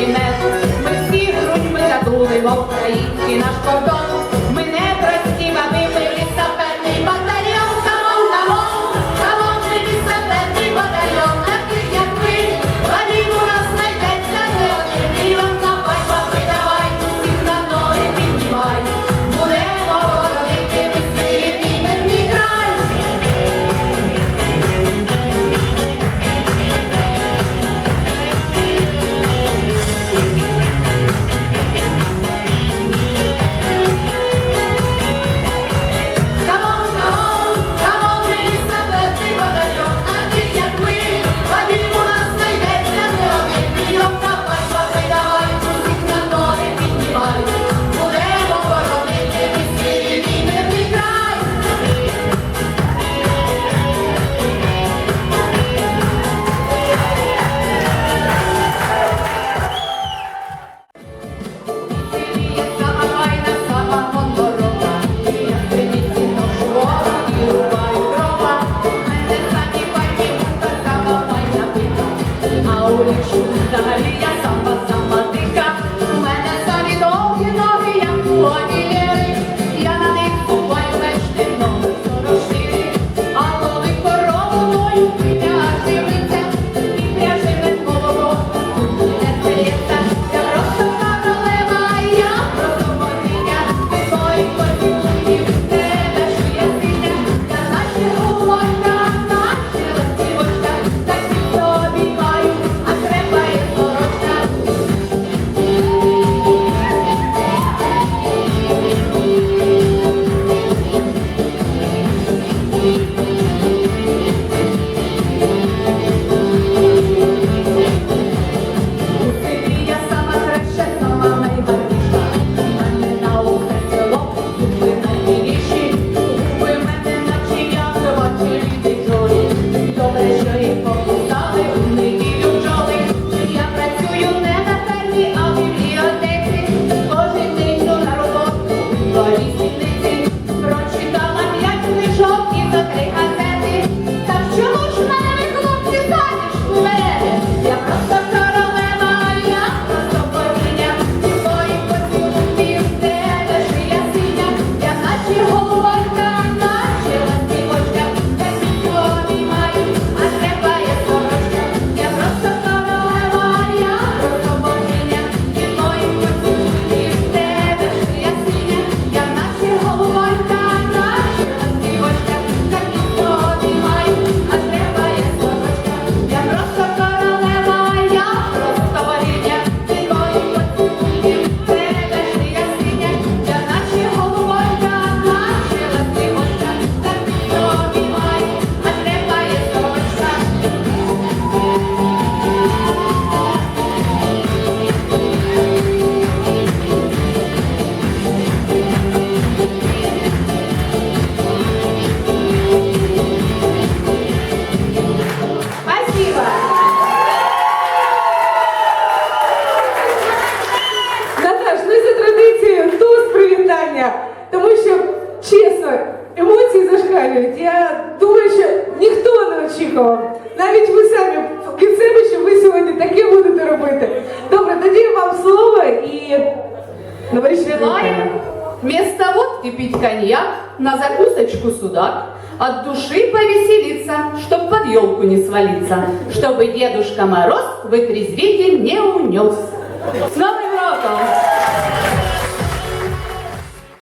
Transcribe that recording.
Мы всі грудьми задули в Україні наш кордон. навіть. Я думаю, що ніхто не очікував. Навіть ви самі від себе, що ви сьогодні таке будете робити. Добре, тоді вам слово і новорічне Желаем вітання. вместо водки пить коньяк, на закусочку судак, от души повеселиться, чтоб под елку не свалиться, чтобы Дедушка Мороз вытрезвитель не унес. С Новым годом!